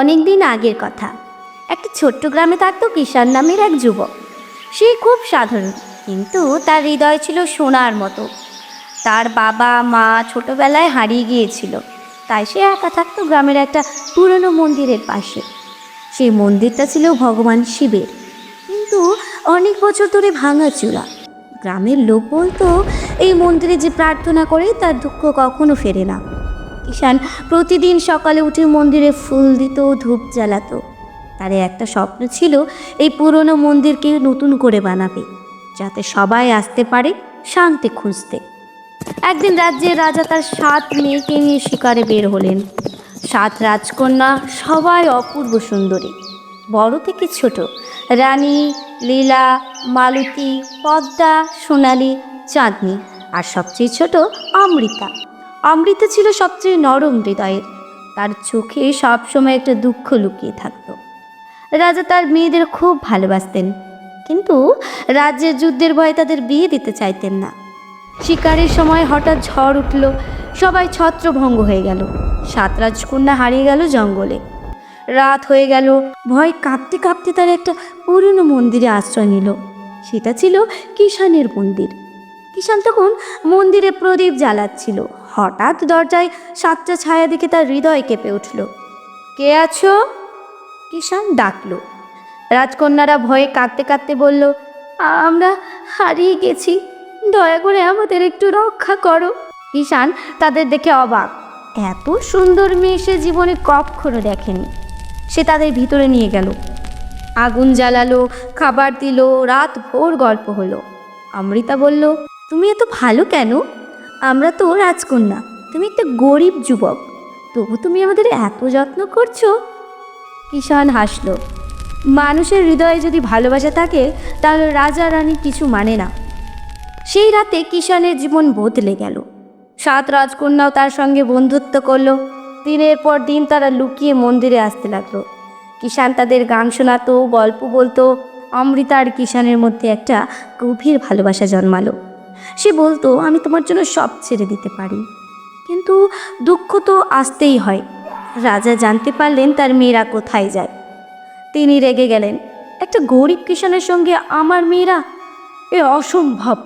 অনেক দিন আগের কথা। একটা ছোট্ট গ্রামে থাকতো কিষান নামের এক যুবক। সে খুব সাধারণ, কিন্তু তার হৃদয় ছিল সোনার মতো। তার বাবা, মা ছোটবেলায় হারিয়ে গিয়েছিল, তাই সে একা থাকতো গ্রামের একটা পুরনো মন্দিরের পাশে। সেই মন্দিরটা ছিল ভগবান শিবের, কিন্তু অনেক বছর ধরে ভাঙা চূড়া। গ্রামের লোক বলতো, এই মন্দিরে যে প্রার্থনা করে তার দুঃখ কখনো ফেরে না। ঈশান প্রতিদিন সকালে উঠে মন্দিরে ফুল দিত ধূপ জ্বালাতো। তার একটা স্বপ্ন ছিল এই পুরনো মন্দিরকে নতুন করে বানাবে, যাতে সবাই আসতে পারে শান্তি খুঁজতে। একদিন রাজ্যের রাজা তার সাত মেয়েকে নিয়ে শিকারে বের হলেন। সাত রাজকন্যা সবাই অপূর্ব সুন্দরী, বড় থেকে ছোট। রানী, লীলা, মালতী, পদ্মা, সোনালি, চাঁদনি আর সবচেয়ে ছোট অমৃতা। অমৃতা ছিল সবচেয়ে নরম হৃদয়ের। তার চোখে সবসময় একটা দুঃখ লুকিয়ে থাকতো। রাজা তার মেয়েদের খুব ভালোবাসতেন, কিন্তু রাজ্যের যুদ্ধের ভয়ে তাদের বিয়ে দিতে চাইতেন না। শিকারের সময় হঠাৎ ঝড় উঠল, সবাই ছত্রভঙ্গ হয়ে গেল। সাত রাজকন্যা হারিয়ে গেল জঙ্গলে। রাত হয়ে গেল, ভয় কাঁপতে কাঁপতে তার একটা পুরনো মন্দিরে আশ্রয় নিল। সেটা ছিল কিষানের মন্দির। কিষান তখন মন্দিরে প্রদীপ জ্বালাচ্ছিল। হঠাৎ দরজায় সাতটা ছায়া দেখে তার হৃদয় কেঁপে উঠল। কে আছো? কিষান ডাকলো। রাজকন্যারা ভয়ে কাঁদতে কাঁদতে বলল, আমরা হারিয়ে গেছি। দয়া করে আমাদের একটু রক্ষা করো। কিষান তাদের দেখে অবাক। এত সুন্দর মেয়ে সে জীবনে কখনো দেখেনি। সে তাদের ভিতরে নিয়ে গেল। আগুন জ্বালালো, খাবার দিল রাত ভোর গল্প হলো। অমৃতা বলল তুমি এত ভালো কেন? আমরা তো রাজকন্যা, তুমি একটা গরিব যুবক। তবু তুমি আমাদের এত যত্ন করছ? কিষান হাসলো। মানুষের হৃদয়ে যদি ভালোবাসা থাকে, তাহলে রাজা রানী কিছু মানে না। সেই রাতে কিষানের জীবন বদলে গেল। সাত রাজকন্যাও তার সঙ্গে বন্ধুত্ব করল। দিনের পর দিন তারা লুকিয়ে মন্দিরে আসতে লাগল। কিষান তাদের গান শোনাতো, গল্প বলতো। অমৃতা আর কিষানের মধ্যে একটা গভীর ভালোবাসা জন্মালো। সে বলতো, আমি তোমার জন্য সব ছেড়ে দিতে পারি। কিন্তু দুঃখ তো আসতেই হয়। রাজা জানতে পারলেন তার মেয়েরা কোথায় যায়। তিনি রেগে গেলেন, একটা গরিব কিষানের সঙ্গে আমার মেয়েরা? এ অসম্ভব!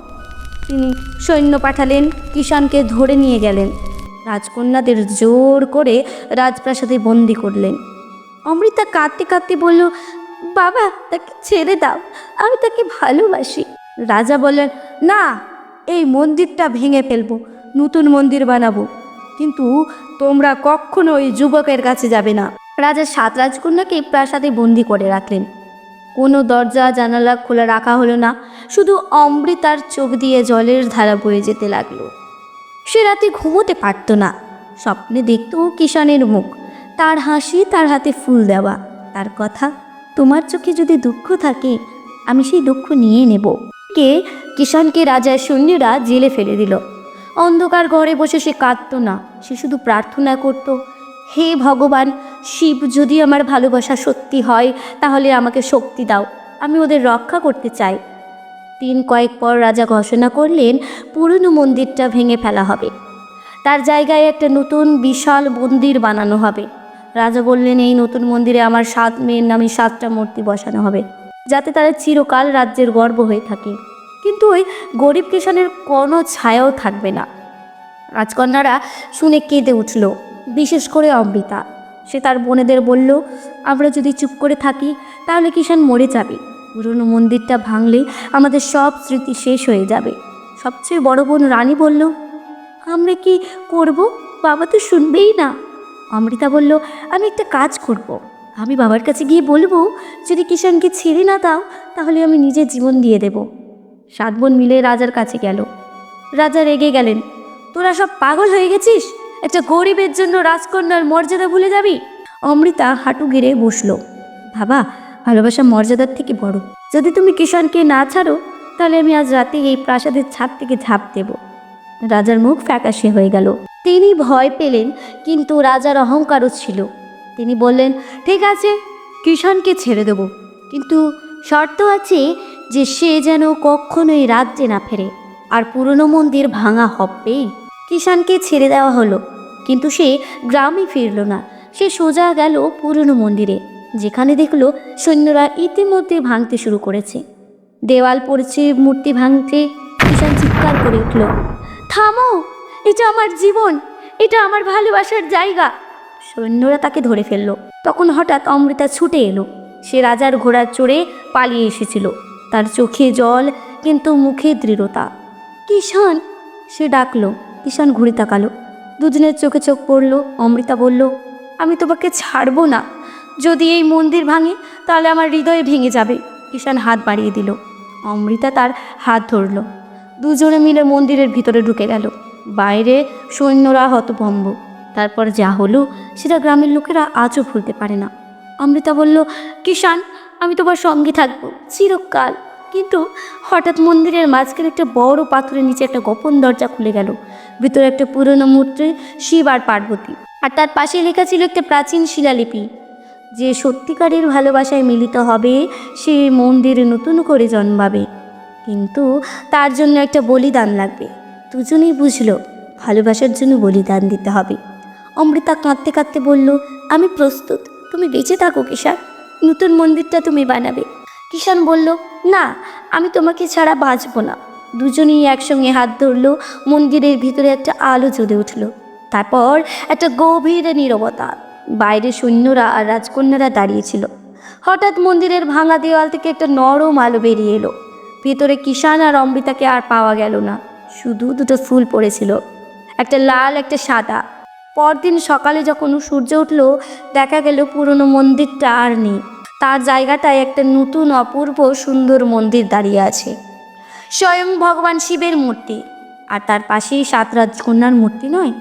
তিনি সৈন্য পাঠালেন, কিষাণকে ধরে নিয়ে গেলেন। রাজকন্যাদের জোর করে রাজপ্রাসাদে বন্দি করলেন। অমৃতা কাঁদতে কাঁদতে বলল, বাবা, তাকে ছেড়ে দাও, আমি তাকে ভালোবাসি। রাজা বললেন, না এই মন্দিরটা ভেঙে ফেলব, নতুন মন্দির বানাবো। কিন্তু তোমরা কখনো ওই যুবকের কাছে যাবে না। রাজা সাত রাজকন্যাকে প্রাসাদে বন্দি করে রাখলেন। কোনো দরজা, জানালা খোলা রাখা হলো না, শুধু অমৃতার চোখ দিয়ে জলের ধারা বয়ে যেতে লাগল। সে রাতে ঘুমোতে পারত না। স্বপ্নে দেখত কিষানের মুখ। তার হাসি তার হাতে ফুল দেওয়া। তার কথা, তোমার চোখে যদি দুঃখ থাকে, আমি সেই দুঃখ নিয়ে নেব। কে কিষানকে রাজার সৈন্যরা জেলে ফেলে দিল। অন্ধকার ঘরে বসে সে কাঁদত না, সে শুধু প্রার্থনা করত, হে ভগবান, শিব, যদি আমার ভালোবাসা সত্যি হয়, তাহলে আমাকে শক্তি দাও, আমি ওদের রক্ষা করতে চাই। দিন কয়েক পর রাজা ঘোষণা করলেন, পুরনো মন্দিরটা ভেঙে ফেলা হবে। তার জায়গায় একটা নতুন বিশাল মন্দির বানানো হবে। রাজা বললেন, এই নতুন মন্দিরে আমার সাত মেয়ের নামে সাতটা মূর্তি বসানো হবে। যাতে তারা চিরকাল রাজ্যের গর্ব হয়ে থাকে। কিন্তু ওই গরিব কিষানের কোনো ছায়াও থাকবে না। রাজকন্যারা শুনে কেঁদে উঠল, বিশেষ করে অমৃতা। সে তার বোনেদের বলল, আমরা যদি চুপ করে থাকি, তাহলে কিষান মরে যাবে। পুরনো মন্দিরটা ভাঙলে আমাদের সব স্মৃতি শেষ হয়ে যাবে। সবচেয়ে বড় বোন রানী বলল, আমরা কি করব? বাবা তো শুনবেই না। অমৃতা বলল, আমি একটা কাজ করব। আমি বাবার কাছে গিয়ে বলব, যদি কিষানকে ছেড়ে না দাও, তাহলে আমি নিজের জীবন দিয়ে দেব। সাত বোন মিলে রাজার কাছে গেল। রাজা রেগে গেলেন, তোরা সব পাগল হয়ে গেছিস? একটা গরিবের জন্য রাজকন্যার মর্যাদা ভুলে যাবি? অমৃতা হাঁটু গেড়ে বসল, বাবা, ভালোবাসা মর্যাদার থেকে বড়। যদি তুমি কিষানকে না ছাড়ো, তাহলে আমি আজ রাতে এই প্রাসাদের ছাদ থেকে ঝাঁপ দেব। রাজার মুখ ফ্যাকাশে হয়ে গেল। তিনি ভয় পেলেন, কিন্তু রাজার অহংকারও ছিল। তিনি বললেন, ঠিক আছে, কিষানকে ছেড়ে দেব। কিন্তু শর্ত আছে যে সে যেন কখনোই রাজ্যে না ফেরে। আর পুরনো মন্দির ভাঙা হবেই কিষানকে ছেড়ে দেওয়া হলো। কিন্তু সে গ্রামে ফিরল না। সে সোজা গেল পুরনো মন্দিরে, যেখানে দেখল সৈন্যরা ইতিমধ্যে ভাঙতে শুরু করেছে। দেওয়াল পড়েছে, মূর্তি ভাঙতে। কিষান চিৎকার করে উঠল, থামো! এটা আমার জীবন। এটা আমার ভালোবাসার জায়গা। সৈন্যরা তাকে ধরে ফেলল। তখন হঠাৎ অমৃতা ছুটে এলো। সে রাজার ঘোড়ার চড়ে পালিয়ে এসেছিল। তার চোখে জল, কিন্তু মুখে দৃঢ়তা। কিষান সে ডাকলো। কিষান ঘুরে তাকালো। দুজনের চোখে চোখ পড়ল। অমৃতা বলল, আমি তোমাকে ছাড়বো না। যদি এই মন্দির ভাঙে, তাহলে আমার হৃদয়ে ভেঙে যাবে। কিষান হাত বাড়িয়ে দিল। অমৃতা তার হাত ধরলো। দুজনে মিলে মন্দিরের ভিতরে ঢুকে গেল। বাইরে সৈন্যরা হতভম্ব। তারপর যা হলো সেটা গ্রামের লোকেরা আজও ভুলতে পারে না। অমৃতা বলল কিষান আমি তোমার সঙ্গে থাকব চিরকাল। কিন্তু হঠাৎ মন্দিরের মাঝখানে একটা বড় পাথরের নিচে একটা গোপন দরজা খুলে গেল। ভিতরে একটা পুরনো মূর্তি, শিব আর পার্বতী। আর তার পাশে লেখা ছিল একটা প্রাচীন শিলালিপি। যে সত্যিকারের ভালোবাসায় মিলিত হবে, সে মন্দিরে নতুন করে জন্মাবে। কিন্তু তার জন্য একটা বলিদান লাগবে। দুজনেই বুঝলো, ভালোবাসার জন্য বলিদান দিতে হবে। অমৃতা কাঁদতে কাঁদতে বলল, আমি প্রস্তুত। তুমি বেঁচে থাকো কিষান নতুন মন্দিরটা তুমি বানাবে। কিষান বলল, না, আমি তোমাকে ছাড়া বাঁচবো না। দুজনেই একসঙ্গে হাত ধরলো, মন্দিরের ভিতরে একটা আলো জ্বলে উঠল। তারপর একটা গভীর নীরবতা। বাইরে সৈন্যরা আর রাজকন্যারা দাঁড়িয়েছিল হঠাৎ মন্দিরের ভাঙা দেওয়াল থেকে একটা নরম আলো বেরিয়ে এলো। ভেতরে কিষান আর অমৃতাকে আর পাওয়া গেল না। শুধু দুটো ফুল পড়েছিল। একটা লাল, একটা সাদা। পরদিন সকালে যখন সূর্য উঠল, দেখা গেল পুরনো মন্দিরটা আর নেই। তার জায়গাটায় একটা নতুন, অপূর্ব, সুন্দর মন্দির দাঁড়িয়ে আছে। স্বয়ং ভগবান শিবের মূর্তি। আর তার পাশেই সাত রাজকন্যার মূর্তি নয়,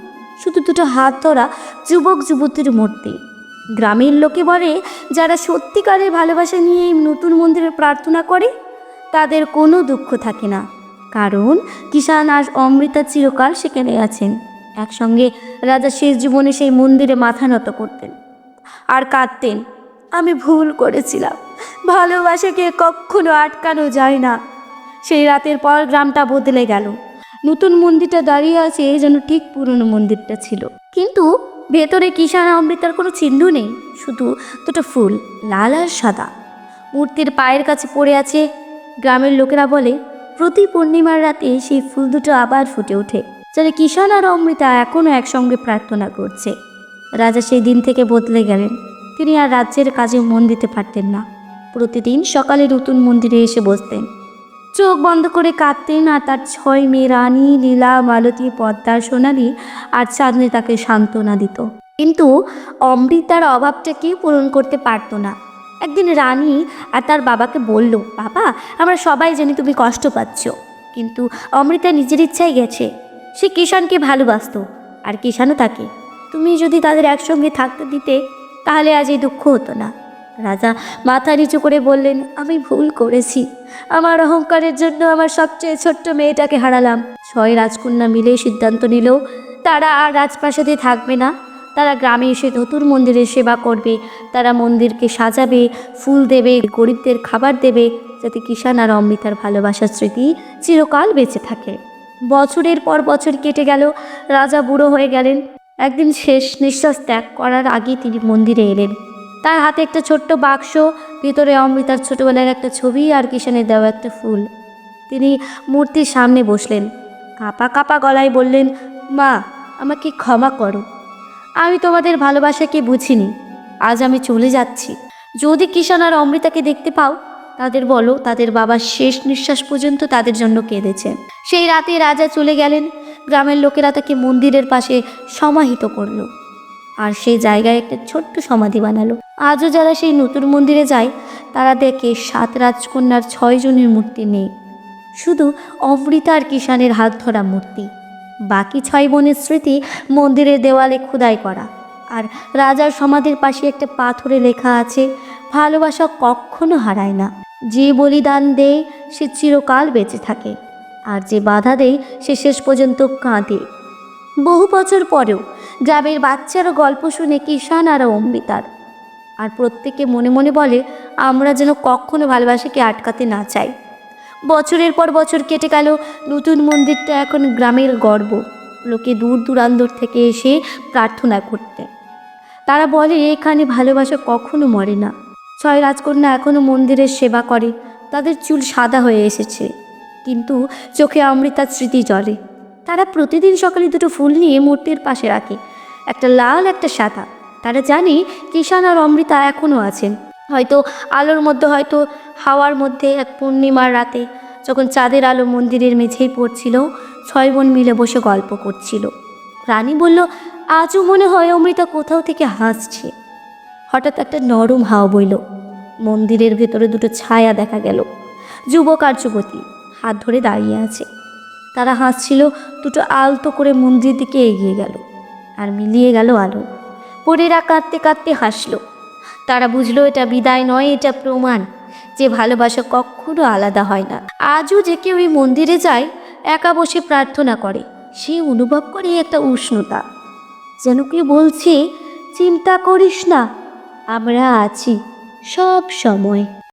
শুধু দুটো হাত ধরা যুবক যুবতীর মূর্তি। গ্রামের লোকে বলে, যারা সত্যিকারের ভালোবাসা নিয়ে নতুন মন্দিরে প্রার্থনা করে, তাদের কোনো দুঃখ থাকে না। কারণ কিষান আর অমৃতা চিরকাল সেখানে আছেন। একসঙ্গে রাজা শেষ জীবনে সেই মন্দিরে মাথা নত করতেন। আর কাঁদতেন, আমি ভুল করেছিলাম। ভালোবাসাকে কখনো আটকানো যায় না। সেই রাতের পর গ্রামটা বদলে গেল। নতুন মন্দিরটা দাঁড়িয়ে আছে যেন ঠিক পুরনো মন্দিরটা ছিল। কিন্তু ভেতরে কিষাণ অমৃতার কোনো চিহ্ন নেই, শুধু দুটো ফুল, লাল আর সাদা। মূর্তির পায়ের কাছে পড়ে আছে, গ্রামের লোকেরা বলে, প্রতি পূর্ণিমার রাতে সেই ফুল দুটো আবার ফুটে ওঠে। যারা কিষান আর অমৃতা এখনও একসঙ্গে প্রার্থনা করছে। রাজা সেই দিন থেকে বদলে গেলেন। তিনি আর রাজ্যের কাজে মন দিতে পারতেন না। প্রতিদিন সকালে নতুন মন্দিরে এসে বসতেন। চোখ বন্ধ করে কাঁদতেন আর তার ছয় মেয়ে রানী, লীলা, মালতী, পদ্মা, সোনালি আর চাঁদনি তাকে সান্ত্বনা দিত। কিন্তু অমৃতার অভাবটা কেউ পূরণ করতে পারতো না। একদিন রানী আর তার বাবাকে বলল, বাবা, আমরা সবাই জানি তুমি কষ্ট পাচ্ছ। কিন্তু অমৃতা নিজের ইচ্ছায় গেছে। সে কিষানকে ভালোবাসতো। আর কিষানও তাকে। তুমি যদি তাদের একসঙ্গে থাকতে দিতে, তাহলে আজ এই দুঃখ হতো না। রাজা মাথা নিচু করে বললেন, আমি ভুল করেছি। আমার অহংকারের জন্য আমার সবচেয়ে ছোট্ট মেয়েটাকে হারালাম। ছয় রাজকন্যা মিলে সিদ্ধান্ত নিল, তারা আর রাজপ্রাসাদে থাকবে না। তারা গ্রামে এসে নতুন মন্দিরের সেবা করবে। তারা মন্দিরকে সাজাবে, ফুল দেবে, গরিবদের খাবার দেবে, যাতে কিষান আর অমৃতার ভালোবাসার স্মৃতি চিরকাল বেঁচে থাকে। বছরের পর বছর কেটে গেল, রাজা বুড়ো হয়ে গেলেন। একদিন শেষ নিঃশ্বাস ত্যাগ করার আগে তিনি মন্দিরে এলেন। তার হাতে একটা ছোট্ট বাক্স, ভিতরে অমৃতার ছোটবেলার একটা ছবি আর কিষানের দেওয়া একটা ফুল। তিনি মূর্তির সামনে বসলেন। কাঁপা কাঁপা গলায় বললেন, মা, আমাকে ক্ষমা করো। আমি তোমাদের ভালোবাসাকে বুঝিনি। আজ আমি চলে যাচ্ছি। যদি কিষান আর অমৃতাকে দেখতে পাও তাদের বলো, তাদের বাবার শেষ নিঃশ্বাস পর্যন্ত তাদের জন্য কেঁদেছে। সেই রাতে রাজা চলে গেলেন। গ্রামের লোকেরা তাকে মন্দিরের পাশে সমাহিত করল। আর সেই জায়গায় একটা ছোট্ট সমাধি বানালো। আজও যারা সেই নতুন মন্দিরে যায়, তারা দেখে সাত রাজকন্যার ছয় জনের মূর্তি নেই। শুধু অমৃতা আর কিষানের হাত ধরা মূর্তি। বাকি ছয় বোনের স্মৃতি মন্দিরের দেওয়ালে খোদাই করা। আর রাজার সমাধির পাশে একটা পাথরে লেখা আছে, ভালোবাসা কখনো হারায় না। যে বলিদান দেয়, সে চিরকাল বেঁচে থাকে। আর যে বাধা দেয়, সে শেষ পর্যন্ত কাঁদে। বহু বছর পরেও গ্রামের বাচ্চারা গল্প শুনে কিষান আর অম্বিতার আর প্রত্যেকে মনে মনে বলে, আমরা যেন কখনো ভালোবাসাকে আটকাতে না চাই। বছরের পর বছর কেটে গেল, নতুন মন্দিরটা এখন গ্রামের গর্ব। লোকে দূর দূরান্তর থেকে এসে প্রার্থনা করতে। তারা বলে, এখানে ভালোবাসা কখনো মরে না। ছয় রাজকন্যা এখনও মন্দিরের সেবা করে। তাদের চুল সাদা হয়ে এসেছে। কিন্তু চোখে অমৃতার স্মৃতি জ্বলে তারা প্রতিদিন সকালে দুটো ফুল নিয়ে মূর্তির পাশে রাখে। একটা লাল, একটা সাদা। তারা জানে কিষান আর অমৃতা এখনও আছেন। হয়তো আলোর মধ্যে, হয়তো হাওয়ার মধ্যে এক পূর্ণিমার রাতে যখন চাঁদের আলো মন্দিরের মেঝেই পড়ছিল, ছয় বোন মিলে বসে গল্প করছিল। রানী বলল, আজও মনে হয় অমৃতা কোথাও থেকে হাসছে। হঠাৎ একটা নরম হাওয়া বইল। মন্দিরের ভেতরে দুটো ছায়া দেখা গেল। যুবক আর যুবতী হাত ধরে দাঁড়িয়ে আছে। তারা হাসছিল, দুটো আলতো করে মন্দির দিকে এগিয়ে গেল আর মিলিয়ে গেল আলো। পরেরা কাঁদতে কাঁদতে হাসলো। তারা বুঝলো, এটা বিদায় নয়, এটা প্রমাণ যে ভালোবাসা কখনো আলাদা হয় না। আজও যে কেউ এই মন্দিরে যায়, একা বসে প্রার্থনা করে, সে অনুভব করে একটা উষ্ণতা। যেন কি বলছে, চিন্তা করিস না আমরা আছি সব সময়।